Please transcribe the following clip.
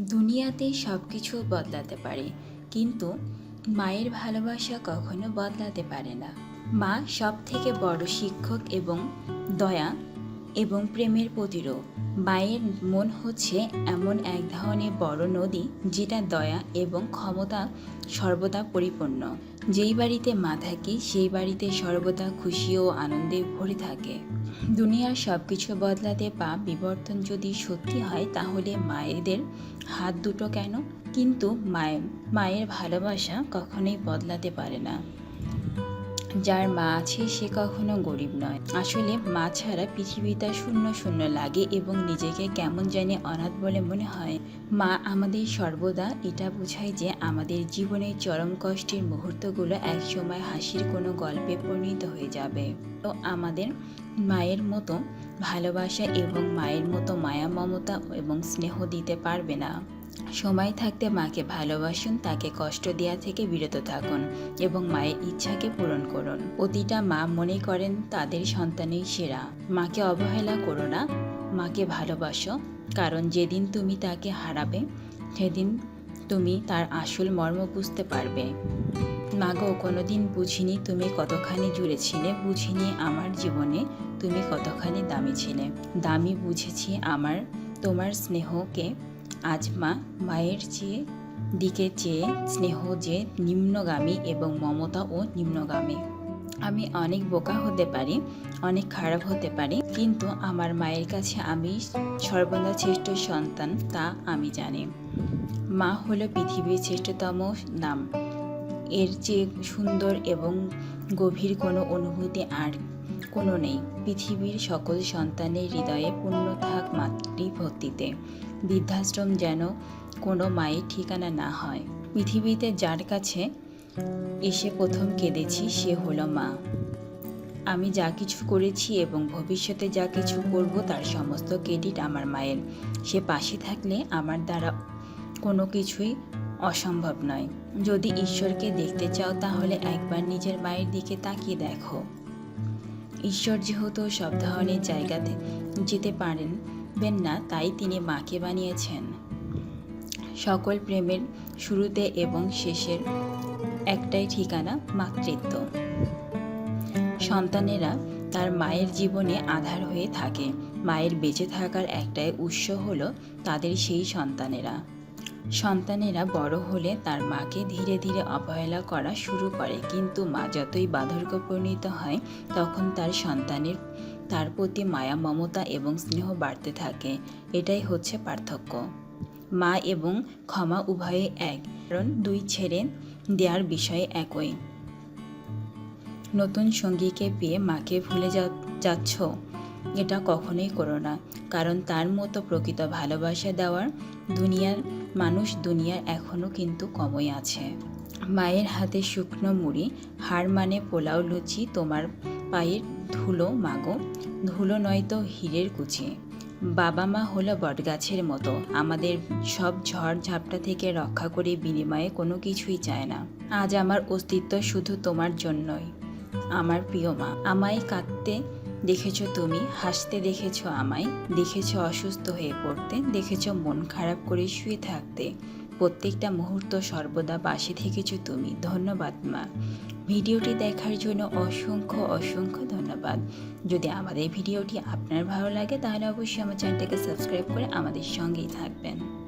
দুনিয়াতে সব কিছু বদলাতে পারে। কিন্তু মায়ের ভালোবাসা কখনো বদলাতে পারে না। মা সব থেকে বড় শিক্ষক এবং দয়া এবং প্রেমের প্রতিরূপ। মায়ের মন হচ্ছে এমন এক ধরনের বড় নদী, যেটা দয়া এবং ক্ষমতা সর্বদা পরিপূর্ণ। যেই বাড়িতে মা থাকে, সেই বাড়িতে সর্বদা খুশি ও আনন্দে ভরে থাকে। দুনিয়ার সব কিছু বদলাতে বা বিবর্তন যদি সত্যি হয়, তাহলে মায়েদের হাত দুটো কেন? কিন্তু মায়ের মায়ের ভালোবাসা কখনোই বদলাতে পারে না। যার মা আছে সে কখনো গরিব নয়। আসলে মা ছাড়া পৃথিবীটা শূন্য শূন্য লাগে এবং নিজেকে কেমন জানি অনাথ বলে মনে হয়। মা আমাদের সর্বদা এটা বোঝায় যে আমাদের জীবনের চরম কষ্টের মুহূর্তগুলো একসময় হাসির কোনো গল্পে পরিণত হয়ে যাবে। তো আমাদের মায়ের মতো ভালোবাসা এবং মায়ের মতো মায়া, মমতা এবং স্নেহ দিতে পারবে না। সময় থাকতে মাকে ভালোবাসুন, তাকে কষ্ট দেওয়া থেকে বিরত থাকুন এবং মায়ের ইচ্ছাকে পূরণ করুন। প্রতিটা মা মনে করেন তাদের সন্তানই সেরা। মাকে অবহেলা করো না, মাকে ভালোবাসো, কারণ যেদিন তুমি তাকে হারাবে, সেদিন তুমি তার আসল মর্ম বুঝতে পারবে। মাগো, কোনোদিন বুঝিনি তুমি কতখানি জুড়ে ছিলে, বুঝিনি আমার জীবনে তুমি কতখানি দামি ছিলে। দামি বুঝেছি আমার, তোমার স্নেহকে আজ মা মায়ের চেয়ে দিকে চেয়ে স্নেহ, যে নিম্নগামী এবং মমতা ও নিম্নগামী। আমি অনেক বোকা হতে পারি, অনেক খারাপ হতে পারি, কিন্তু আমার মায়ের কাছে আমি সর্বদা শ্রেষ্ঠ সন্তান, তা আমি জানি। মা হলো পৃথিবীর শ্রেষ্ঠতম নাম। এর চেয়ে সুন্দর এবং গভীর কোনো অনুভূতি আর কোনো নেই। পৃথিবীর সকল সন্তানের হৃদয়ে পূর্ণ থাক মাতৃভক্তিতে। বৃদ্ধাশ্রম যেন কোনো মায়ের ঠিকানা না হয়। পৃথিবীতে যার কাছে এসে প্রথম কেঁদেছি সে হলো মা। আমি যা কিছু করেছি এবং ভবিষ্যতে যা কিছু করব তার সমস্ত ক্রেডিট আমার মায়ের। সে পাশে থাকলে আমার দ্বারা কোনো কিছুই অসম্ভব নয়। যদি ঈশ্বরকে দেখতে চাও তাহলে একবার নিজের মায়ের দিকে তাকিয়ে দেখো। ঈশ্বর যেহেতু সব ধরনের জায়গাতে যেতে পারেন না, তাই তিনি মাকে বানিয়েছেন। সকল প্রেমের শুরুতে এবং শেষের একটাই ঠিকানা মাতৃত্ব। সন্তানেরা তার মায়ের জীবনে আধার হয়ে থাকে। মায়ের বেঁচে থাকার একটাই উৎস হলো তাদের সেই সন্তানেরা। সন্তানেরা বড় হলে তার মাকে ধীরে ধীরে অবহেলা করা শুরু করে। কিন্তু মা যতই বার্ধক্য পরিণত হয়, তখন তার সন্তানের, তার প্রতি মায়া, মমতা এবং স্নেহ বাড়তে থাকে। এটাই হচ্ছে পার্থক্য। মা এবং ক্ষমা উভয়ে এক, কারণ দুই ছেড়ে দেওয়ার বিষয়ে একই। নতুন সঙ্গীকে পেয়ে মাকে ভুলে যাচ্ছ? এটা কখনোই করো না। কারণ তার মতো প্রকৃত ভালোবাসা দেওয়ার দুনিয়ার মানুষ দুনিয়ার এখনও কিন্তু কমই আছে। মায়ের হাতে শুকনো মুড়ি, হার মানে পোলাও লুচি, তোমার পায়ের ধুলো মাগো। ধুলো নয়তো হীরের কুচি। বাবা মা হলো বটগাছের মতো, আমাদের সব ঝড় ঝাপটা থেকে রক্ষা করে বিনিময়ে কোনো কিছুই চায় না। আজ আমার অস্তিত্ব শুধু তোমার জন্যই। আমার প্রিয় মা, আমায় কাঁদতে দেখেছ তুমি? হাসতে দেখেছ আমায়? দেখেছ অসুস্থ হয়ে পড়তে? দেখেছ মন খারাপ করে শুয়ে থাকতে? প্রত্যেকটা মুহূর্ত সর্বদা পাশে থেকেছ তুমি। ধন্যবাদ, মা। ভিডিওটি দেখার জন্য অসংখ্য অসংখ্য ধন্যবাদ। যদি আমাদের ভিডিওটি আপনার ভালো লাগে, তাহলে অবশ্যই আমার চ্যানেলটাকে সাবস্ক্রাইব করে আমাদের সঙ্গেই থাকবেন।